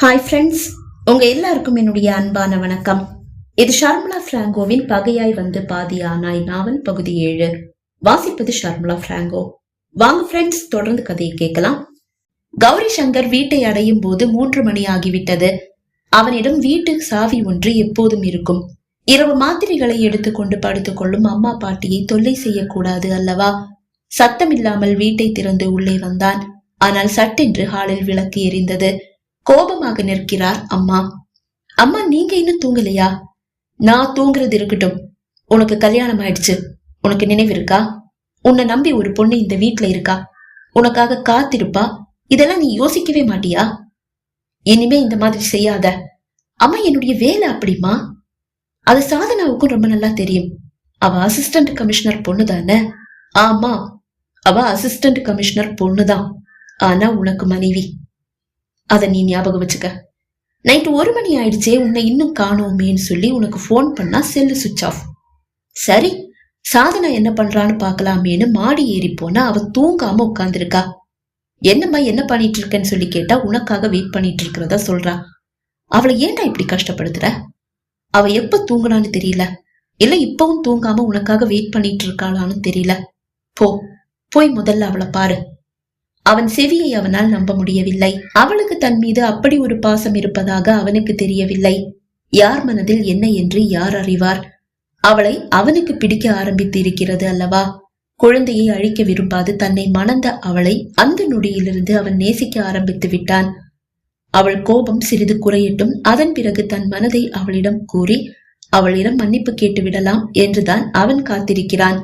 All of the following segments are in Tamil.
ஹாய் ஃப்ரெண்ட்ஸ் உங்க எல்லாருக்கும் என்னுடைய அன்பான வணக்கம். இது ஷர்மலா பிராங்கோவின் பகையாய் வந்து பாதி ஆனாய் நாவல் பகுதி ஏழு. வாசிப்பது ஷர்மலா பிராங்கோ. வாங்க ஃப்ரெண்ட்ஸ் தொடர்ந்து கதையை கேட்கலாம். கௌரி சங்கர் வீட்டை அடையும் போது மூன்று மணி ஆகிவிட்டது. அவனிடம் வீட்டு சாவி ஒன்று எப்போதும் இருக்கும். இரவு மாத்திரைகளை எடுத்துக்கொண்டு படுத்துக் கொள்ளும் அம்மா பாட்டியை தொல்லை செய்யக்கூடாது அல்லவா? சத்தமில்லாமல் வீட்டை திறந்து உள்ளே வந்தான். ஆனால் சட்டென்று ஹாலில் விளக்கு எரிந்தது. கோபமாக நிற்கிறார் அம்மா. அம்மா நீங்க இன்னும் தூங்கலையா? நான் தூங்குறது இருக்கட்டும். உனக்கு கல்யாணம் ஆயிடுச்சு. உனக்கு நினைவு இருக்கா? உன்னை நம்பி ஒரு பொண்ணு இந்த வீட்டுல இருக்கா? உனக்காக காத்திருப்பா? இதெல்லாம் நீ யோசிக்கவே மாட்டியா? இனிமே இந்த மாதிரி செய்யாத. அம்மா என்னுடைய வேலை அப்படிமா அது சாதனாவுக்கும் ரொம்ப நல்லா தெரியும். அவ அசிஸ்டன்ட் கமிஷனர் பொண்ணு தானே? ஆமா அவ அசிஸ்டன்ட் கமிஷனர் பொண்ணுதான் ஆனா உனக்கு மனைவி. அத நீ ஞாபகம் வச்சுக்க. நைட்டு ஒரு மணி ஆயிடுச்சே உன்னை இன்னும் காணோமேன்னு சொல்லி உனக்கு ஃபோன் பண்ணா செல்லு சுவிட்ச் ஆஃப் சரி சாதனா என்ன பண்றான்னு பார்க்கலாமேன்னு மாடி ஏறி போனா அவ தூங்காம உட்காந்துருக்கா என்னம்மா என்ன பண்ணிட்டு இருக்கேன்னு சொல்லி கேட்டா உனக்காக வெயிட் பண்ணிட்டு இருக்கிறதா சொல்றா. அவளை ஏன்டா இப்படி கஷ்டப்படுத்துற? அவ எப்ப தூங்குனான்னு தெரியல. இல்ல இப்பவும் தூங்காம உனக்காக வெயிட் பண்ணிட்டு இருக்காளான்னு தெரியல. போ போய் முதல்ல அவளை பாரு. அவன் செவியை அவனால் நம்ப முடியவில்லை. அவளுக்கு தன் மீது அப்படி ஒரு பாசம் இருப்பதாக அவனுக்கு தெரியவில்லை. யார் மனதில் என்ன என்று யார் அறிவார்? அவளை அவனுக்கு பிடிக்க ஆரம்பித்து இருக்கிறது அல்லவா? குழந்தையை அழிக்க விரும்பாது தன்னை மணந்த அவளை அந்த நொடியிலிருந்து அவன் நேசிக்க ஆரம்பித்து விட்டான். அவள் கோபம் சிறிது குறையட்டும். அதன் பிறகு தன் மனதை அவளிடம் கூறி அவளிடம் மன்னிப்பு கேட்டு விடலாம் என்றுதான் அவன் காத்திருக்கிறான்.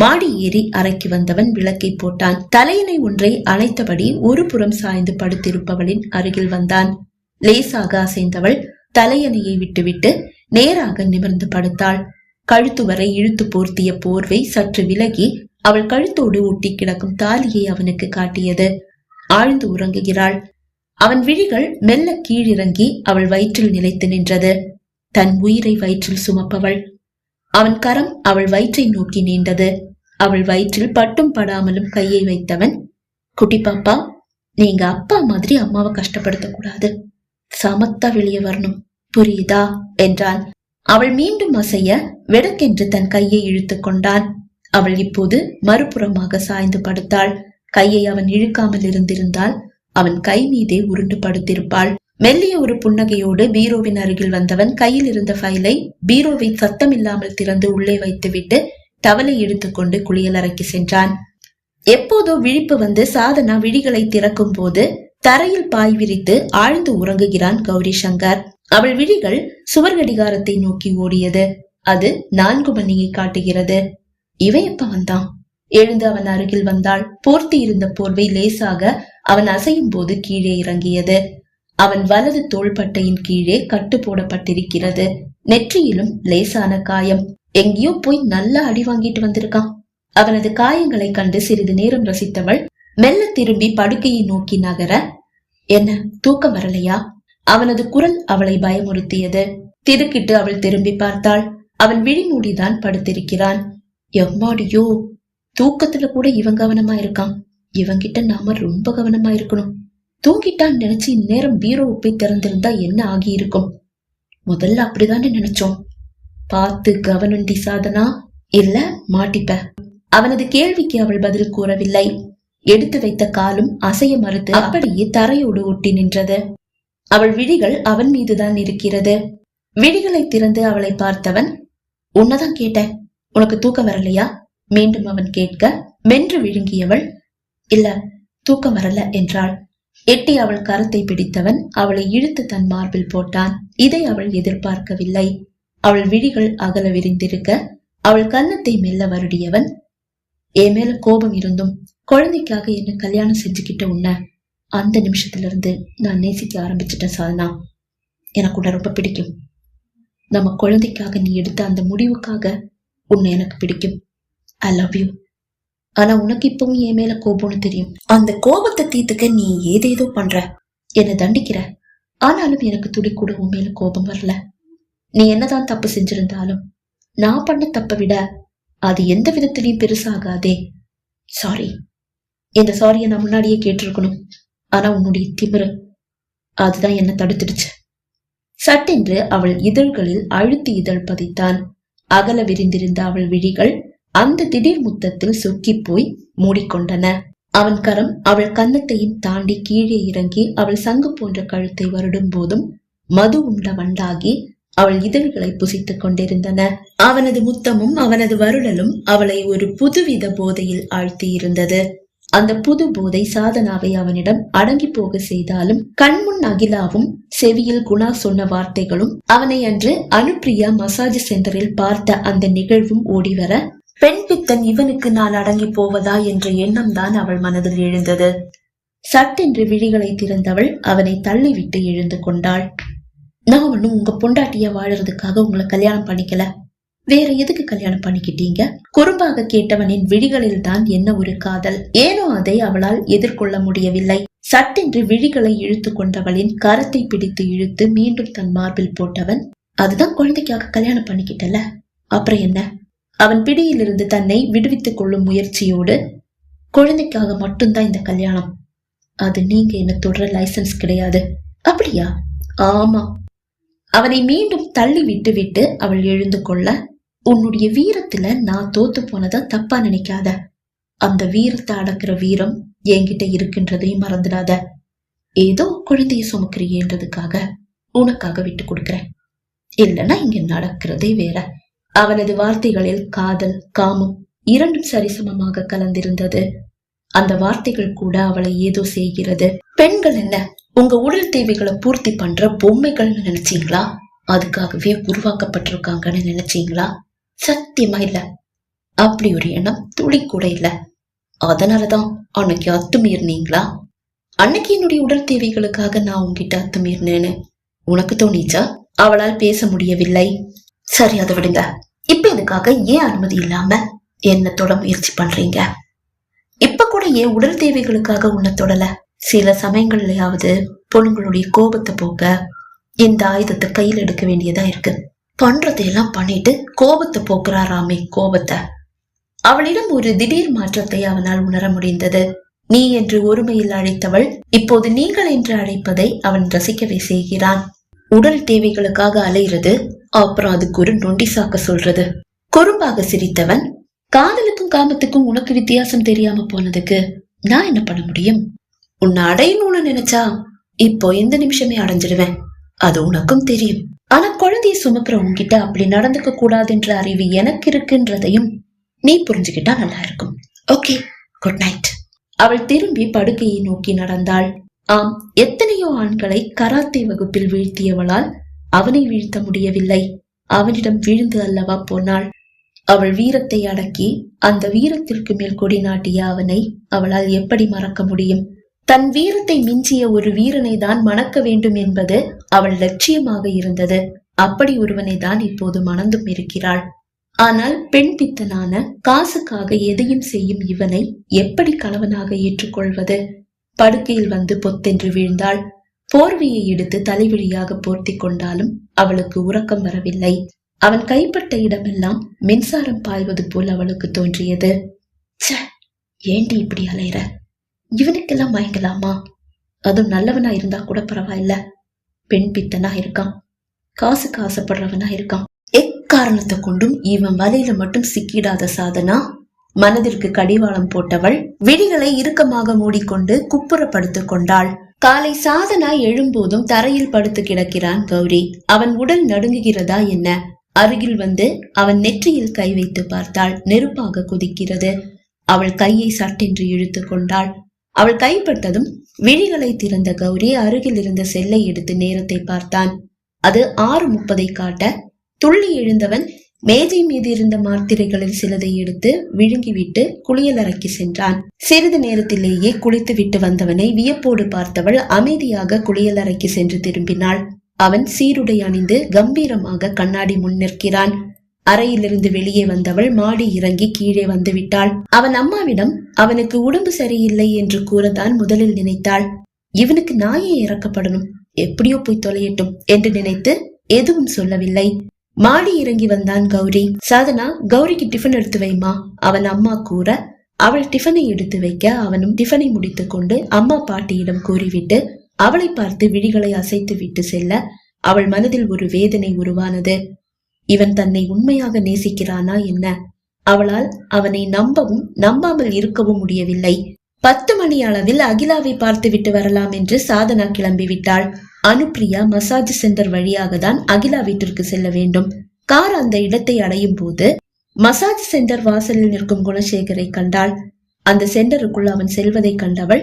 மாடி ஏறி அறைக்கு வந்தவன் விளக்கை போட்டான். தலையினை ஒன்றை அழைத்தபடி ஒரு புறம் சாய்ந்து படுத்திருப்பவளின் அருகில் வந்தான். லேசாக அசைந்தவள் தலையணையை விட்டுவிட்டு நேராக நிமிர்ந்து படுத்தாள். கழுத்து வரை இழுத்து போர்த்திய போர்வை சற்று விலகி அவள் கழுத்தோடு ஒட்டி கிடக்கும் தாலியை அவனுக்கு காட்டியது. ஆழ்ந்து உறங்குகிறாள். அவன் விழிகள் மெல்ல கீழிறங்கி அவள் வயிற்றில் நிலைத்து நின்றது. தன் உயிரை வயிற்றில் சுமப்பவள் அவன் கரம் அவள் வயிற்றை நோக்கி நீண்டது. அவள் வயிற்றில் பட்டும் படாமலும் கையை வைத்தவன் குட்டி பாப்பா நீங்க அப்பா மாதிரி அம்மாவை கஷ்டப்படுத்த கூடாது சமத்தா வெளியே வரணும். புரியுதா? என்றான் அவள் மீண்டும் அசைய வெடக்கென்று தன் கையை இழுத்து கொண்டான். அவள் இப்போது மறுபுறமாக சாய்ந்து படுத்தாள். கையை அவன் இழுக்காமல் இருந்திருந்தால் அவன் கை மீதே உருண்டு படுத்திருப்பாள். மெல்லிய ஒரு புன்னகையோடு பீரோவின் அருகில் வந்தவன் கையில் இருந்த ஃபைலை பீரோவை சத்தமில்லாமல் திறந்து உள்ளே வைத்துவிட்டு டவலை எடுத்துக்கொண்டு குளியலறைக்கு சென்றான். எப்போதோ விழிப்பு வந்து சாதனா விழிகளை திறக்கும் போது தரையில் பாய் விரித்து ஆழ்ந்து உறங்குகிறான் கௌரி சங்கர். அவள் விழிகள் சுவர் கடிகாரத்தை நோக்கி ஓடியது. அது நான்கு மணியை காட்டுகிறது. இவன் எப்ப வந்தான்? எழுந்து அவன் அருகில் வந்தாள். போர்த்தி இருந்த போர்வை லேசாக அவன் அசையும் போது கீழே இறங்கியது. அவன் வலது தோள்பட்டையின் கீழே கட்டு போடப்பட்டிருக்கிறது. நெற்றியிலும் லேசான காயம். எங்கேயோ போய் நல்லா அடி வாங்கிட்டு வந்திருக்கான். அவனது காயங்களை கண்டு சிறிது நேரம் ரசித்தவள் மெல்ல திரும்பி படுக்கையை நோக்கி நகர என்ன தூக்கம் வரலையா? அவனது குரல் அவளை பயமுறுத்தியது. திடுக்கிட்டு அவள் திரும்பி பார்த்தாள். அவன் விழிமூடிதான் படுத்திருக்கிறான். எம்மாடியோ! தூக்கத்துல கூட இவன் கவனமா இருக்கான். இவங்கிட்ட நாம ரொம்ப கவனமா இருக்கணும். தூங்கிட்டான்னு நினைச்சு இந்நேரம் பீரோ போய் திறந்திருந்தா என்ன ஆகியிருக்கும்? முதல்ல அப்படிதானே நினைச்சோம். பார்த்து கவனண்டி சாதனா இல்ல மாட்டிப்ப. அவனது கேள்விக்கு அவள் பதில் கூறவில்லை. எடுத்து வைத்த காலும் அசைய மறுத்து அப்படியே தரையோடு ஒட்டி நின்றது. அவள் விழிகள் அவன் மீதுதான் இருக்கிறது. விழிகளை திறந்து அவளை பார்த்தவன் உன்னதான் கேட்டேன். உனக்கு தூக்கம் வரலையா? மீண்டும் அவன் கேட்க மென்று விழுங்கியவள் இல்ல தூக்கம் வரல என்றாள். எட்டி அவள் கரத்தை பிடித்தவன் அவளை இழுத்து தன் மார்பில் போட்டான். இதை அவள் எதிர்பார்க்கவில்லை. அவள் விழிகள் அகல விரிந்திருக்க அவள் கன்னத்தை மெல்ல வருடியவன் என் மேல கோபம் இருந்தும் குழந்தைக்காக என்ன கல்யாணம் செஞ்சுக்கிட்ட உன்ன? அந்த நிமிஷத்துல இருந்து நான் நேசிக்க ஆரம்பிச்சிட்டேன் சாதனா எனக்கு உன்னை ரொம்ப பிடிக்கும். நம்ம குழந்தைக்காக நீ எடுத்த அந்த முடிவுக்காக உன்னை எனக்கு பிடிக்கும். ஐ லவ் யூ ஆனா உனக்கு இப்பவும் என் மேல கோபம்னு தெரியும். அந்த கோபத்தை தீர்த்துக்க நீ ஏதேதோ பண்ற. என்னை தண்டிக்கிற. ஆனாலும் எனக்கு துடி கூட உன் மேல கோபம் வரல. நீ என்னதான் தப்பு செஞ்சிருந்தாலும் நான் பண்ண தப்பை விட அது எந்த விதத்திலையும் பெருசாகாதே. சாரி இந்த சாரியை நான் முன்னாடியே கேட்டிருக்கணும். ஆனா உன்னுடைய திமிரு அதுதான் என்ன தடுத்துடுச்சு. சட்டென்று அவள் இதழ்களில் அழுத்தி இதழ் பதித்தான் அகல விரிந்திருந்த அவள் விழிகள் அந்த திடீர் முத்தத்தில் சுக்கி போய் மூடிக்கொண்டன. அவன் கரம் அவள் கன்னத்தையும் தாண்டி கீழே இறங்கி அவள் சங்கு போன்ற கழுத்தை வருடும் போதும் மது உண்ட வண்டாகி அவள் இதழ்களை புசித்துக் கொண்டிருந்தன. அவனது முத்தமும் அவனது வருடலும் அவளை ஒரு புதுவித போதையில் ஆழ்த்தி இருந்தது அந்த புது போதை சாதனாவை அவனிடம் அடங்கி போக செய்தாலும் கண்முன் அகிலாவும் செவியில் குணா சொன்ன வார்த்தைகளும் அவனை அன்று அனுப்பிரியா மசாஜ் சென்டரில் பார்த்த அந்த நிகழ்வும் ஓடிவர பெண் பித்தன் இவனுக்கு நான் அடங்கி போவதா என்ற எண்ணம் தான் அவள் மனதில் எழுந்தது. சட்டென்று விழிகளை திறந்தவள் அவனை தள்ளிவிட்டு எழுந்து கொண்டாள். நான் ஒண்ணும் உங்க பொண்டாட்டிய வாழறதுக்காக உங்களை கல்யாணம் பண்ணிக்கல. வேற எதுக்கு கல்யாணம் பண்ணிக்கிட்டீங்க? குறும்பாக கேட்டவனின் விழிகளில் தான் என்ன ஒரு காதல். ஏனோ அதை அவளால் எதிர்கொள்ள முடியவில்லை. சட்டென்று விழிகளை இழுத்து கொண்டவளின் கரத்தை பிடித்து இழுத்து மீண்டும் தன் மார்பில் போட்டவன் அதுதான் குழந்தைக்காக கல்யாணம் பண்ணிக்கிட்டல. அப்புறம் என்ன? அவன் பிடியிலிருந்து தன்னை விடுவித்துக் கொள்ளும் முயற்சியோடு குழந்தைக்காக மட்டும்தான் இந்த கல்யாணம். அது நீங்க என்ன தொடர லைசன்ஸ் கிடையாது. அப்படியா? ஆமா. அவனை மீண்டும் தள்ளி விட்டு விட்டு அவள் எழுந்து கொள்ள உன்னுடைய வீரத்துல நான் தோத்து போனதா தப்பா நினைக்காத. அந்த வீரத்தை அடக்குற வீரம் என்கிட்ட இருக்கின்றதையும் மறந்துடாத. ஏதோ குழந்தைய சுமக்கிறியன்றதுக்காக உனக்காக விட்டு கொடுக்குறேன். இல்லைன்னா இங்க நடக்கிறதே வேற. அவனது வார்த்தைகளில் காதல் காமம் இரண்டும் சரிசமமாக கலந்திருந்தது. அந்த வார்த்தைகள் கூட அவளை ஏதோ செய்கிறது. பெண்கள் என்ன? உங்க உடல் தேவைகளை பூர்த்தி பண்ற பொம்மைகள்னு நினைச்சீங்களா? அதுக்காகவே உருவாக்கப்பட்டிருக்காங்கன்னு நினைச்சீங்களா? சத்தியமா இல்ல. அப்படி ஒரு எண்ணம் துளி கூட இல்ல. அதனாலதான் அன்னைக்கு அத்துமீறினீங்களா அன்னைக்கு என்னுடைய உடல் தேவைகளுக்காக நான் உங்ககிட்ட அத்துமீறினேன்னு உனக்கு தோணிச்சா? அவளால் பேச முடியவில்லை. சரி அதை விடுங்க. இப்ப ஏன் அனுமதி இல்லாம என்ன தொட முயற்சி பண்றீங்க? இப்ப கூட ஏன் உடல் தேவைகளுக்காக உன்னை தொடல? சில சமயங்கள்லயாவது பொண்ணுங்களுடைய கோபத்தை போக்க இந்த ஆயுதத்தை கையில் எடுக்க வேண்டியதா இருக்கு. பண்றதையெல்லாம் பண்ணிட்டு கோபத்தை போக்குறாராமே கோபத்தை. அவளிடம் ஒரு திடீர் மாற்றத்தை அவனால் உணர முடிந்தது. நீ என்று ஒருமையில் அழைத்தவள் இப்போது நீங்கள் என்று அழைப்பதை அவன் ரசிக்கவே செய்கிறான். உடல் தேவைகளுக்காக அலைகிறது அப்புறம் அதுக்கு ஒரு நொண்டி சாக்க சொல்றது. குறும்பாக சிரித்தவன் காதலுக்கும் காமத்துக்கும் உனக்கு வித்தியாசம் தெரியாம போனதுக்கு நான் என்ன பண்ண முடியும்? உன்னை அடையணும்னு நினைச்சா இப்போ எந்த நிமிஷமே அடைஞ்சிடுவேன் அது உனக்கும் தெரியும். ஆனா குழந்தைய சுமக்கிற உன்கிட்ட அப்படி நடந்துக்க கூடாதுன்ற அறிவு எனக்கு இருக்குன்றதையும் நீ புரிஞ்சுக்கிட்டா நல்லா இருக்கும். Okay good night. அவள் திரும்பி படுக்கையை நோக்கி நடந்தாள். ஆம் எத்தனையோ ஆண்களை கராத்தே வகுப்பில் வீழ்த்தியவளால் அவனை வீழ்த்த முடியவில்லை. அவனிடம் விழுந்து அல்லவா போனாள். அவள் வீரத்தை அடக்கி அந்த வீரத்திற்கு மேல் கொடி நாட்டிய அவனை அவளால் எப்படி மறக்க முடியும்? தன் வீரத்தை மிஞ்சிய ஒரு வீரனை தான் மணக்க வேண்டும் என்பது அவள் லட்சியமாக இருந்தது. அப்படி ஒருவனை தான் இப்போது மணந்தும் இருக்கிறாள். ஆனால் பெண் பித்தனான காசுக்காக எதையும் செய்யும் இவனை எப்படி கணவனாக ஏற்றுக்கொள்வது? படுக்கையில் வந்து பொத்தென்று வீழ்ந்தாள். போர்வையை எடுத்து தலைவிழியாக போர்த்தி கொண்டாலும் அவளுக்கு உறக்கம் வரவில்லை. அவன் கைப்பட்ட இடமெல்லாம் மின்சாரம் பாய்வது போல் அவளுக்கு தோன்றியது. ச்சே ஏண்டி இப்படி அலையிற? இவனுக்கெல்லாம் மயங்கலாமா? அதுவும் நல்லவனா இருந்தா கூட பரவாயில்ல. பெண் பித்தனா இருக்கான். காசுக்கு ஆசைப்படுறவனா இருக்கான். எக்காரணத்தை கொண்டும் இவன் வலையில மட்டும் சிக்கிடாத சாதனா? மனதிற்கு கடிவாளம் போட்டவள் விழிகளை இறுக்கமாக மூடிக்கொண்டு குப்புறப்படுத்து கொண்டாள். காலை சாதனா எழும்போதும் தரையில் படுத்து கிடக்கிறான் கௌரி. அவன் உடல் நடுங்குகிறதா என்ன? அருகில் வந்து அவன் நெற்றியில் கை வைத்து பார்த்தாள். நெருப்பாக கொதிக்கிறது. அவள் கையை சட்டென்று இழுத்து கொண்டாள். அவள் கைப்பட்டதும் விழிகளை திறந்த கௌரி அருகில் இருந்த செல்லை எடுத்து நேரத்தை பார்த்தான். அது ஆறு முப்பதை காட்ட துள்ளி எழுந்தவன் மேஜை மீது இருந்த மாத்திரைகளில் சிலதை எடுத்து விழுங்கிவிட்டு குளியலறைக்கு சென்றான். சிறிது நேரத்திலேயே குளித்து விட்டு வந்தவனை வியப்போடு பார்த்தவள் அமைதியாக குளியலறைக்கு சென்று திரும்பினாள். அவன் சீருடை அணிந்து கம்பீரமாக கண்ணாடி முன் நிற்கிறான். அறையிலிருந்து வெளியே வந்தவள் மாடி இறங்கி கீழே வந்து விட்டாள். அவன் அம்மாவிடம் அவனுக்கு உடம்பு சரியில்லை என்று கூறத்தான் முதலில் நினைத்தாள். இவனுக்கு நாயே இறக்கப்படணும். எப்படியோ போய் தொலையட்டும் என்று நினைத்து எதுவும் சொல்லவில்லை. மாடி இறங்கி வந்தான் கௌரி. சாதனா கௌரிக்கு டிஃபன் எடுத்து வைமா அவன் அம்மா கூற அவள் டிஃபனை எடுத்து வைக்க அவனும் டிஃபனை முடித்துக்கொண்டு அம்மா பாட்டியிடம் கூறிவிட்டு அவளை பார்த்து விழிகளை அசைத்து விட்டு செல்ல அவள் மனதில் ஒரு வேதனை உருவானது. இவன் தன்னை உண்மையாக நேசிக்கிறானா என்ன? அவளால் அவனை நம்பவும் நம்பாமல் இருக்கவும் முடியவில்லை. பத்து மணி அளவில் அகிலாவை பார்த்து விட்டு வரலாம் என்று சாதனா கிளம்பிவிட்டாள். அனுப்பிரியா மசாஜ் சென்டர் வழியாக தான் அகிலா வீட்டிற்கு செல்ல வேண்டும். கார் அந்த இடத்தை அடையும் போது மசாஜ் சென்டர் வாசலில் நிற்கும் குணசேகரை கண்டாள். அந்த சென்டருக்குள் அவன் செல்வதை கண்டவள்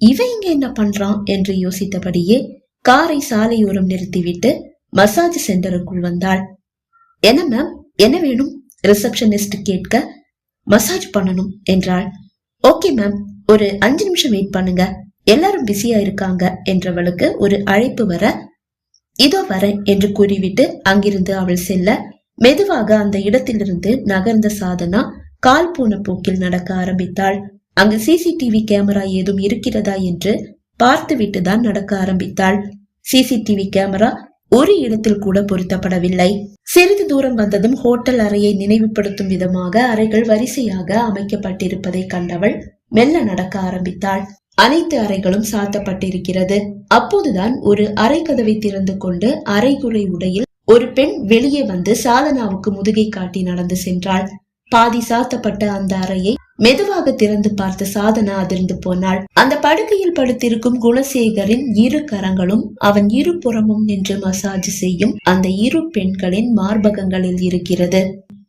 இவன் இங்க என்ன பண்றான் என்று யோசித்தபடியே காரை சாலையோரம் நிறுத்திவிட்டு மசாஜ் சென்டருக்குள் வந்தாள். என்ன மேம் என்ன வேணும்? ரிசப்ஷனிஸ்ட் கேட்க மசாஜ் பண்ணணும் என்றாள். ஓகே மேம் ஒரு அஞ்சு நிமிஷம் வெயிட் பண்ணுங்க. எல்லாரும் பிஸியா இருக்காங்க என்றவளுக்கு ஒரு அழைப்பு வர இதோ வரேன் என்று கூறிவிட்டு அங்கிருந்து அவள் செல்ல மெதுவாக அந்த இடத்திலிருந்து நகர்ந்த சாதனா கால் போன போக்கில் நடக்க ஆரம்பித்தாள். அங்கு சிசிடிவி கேமரா ஏதும் இருக்கிறதா என்று பார்த்துவிட்டு தான் நடக்க ஆரம்பித்தாள். சிசிடிவி கேமரா ஒரு இடத்தில் கூட பொருத்தப்படவில்லை. சிறிது தூரம் வந்ததும் ஹோட்டல் அறையை நினைவுபடுத்தும் விதமாக அறைகள் வரிசையாக அமைக்கப்பட்டிருப்பதை கண்டவள் மெல்ல நடக்க ஆரம்பித்தாள். அனைத்து அறைகளும் சாத்தப்பட்டிருக்கிறது. அப்போதுதான் ஒரு அறை கதவை திறந்து கொண்டு அரைகுறை உடையில் ஒரு பெண் வெளியே வந்து சாதனாவுக்கு முதுகை காட்டி நடந்து சென்றாள். பாதி சாத்தப்பட்ட அந்த அறையை மெதுவாக திறந்து பார்த்த சாதனா அதிர்ந்து போனாள். அந்த படுக்கையில் படுத்திருக்கும் குணசேகரின் இரு கரங்களும் அவன் இரு புறமும் நின்று மசாஜ் செய்யும் அந்த இரு பெண்களின் மார்பகங்களில் இருக்கிறது.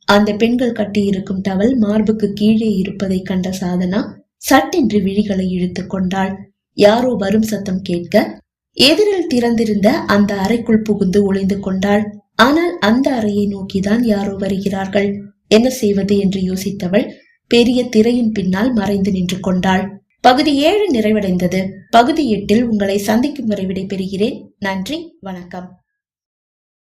அந்த பெண்கள் கட்டியிருக்கும் டவல் மார்புக்கு கீழே இருப்பதை கண்ட சாதனா சட்டென்று விழிகளை இழுத்து கொண்டாள். யாரோ வரும் சத்தம் கேட்க எதிரில் திறந்திருந்த அந்த அறைக்குள் புகுந்து ஒளிந்து கொண்டாள். ஆனால் அந்த அறையை நோக்கிதான் யாரோ வருகிறார்கள். என்ன செய்வது என்று யோசித்தவள் பெரிய திரையின் பின்னால் மறைந்து நின்று கொண்டாள். பகுதி ஏழு நிறைவடைந்தது. பகுதி எட்டில் உங்களை சந்திக்கும் வரை விடைபெறுகிறேன். நன்றி. வணக்கம்.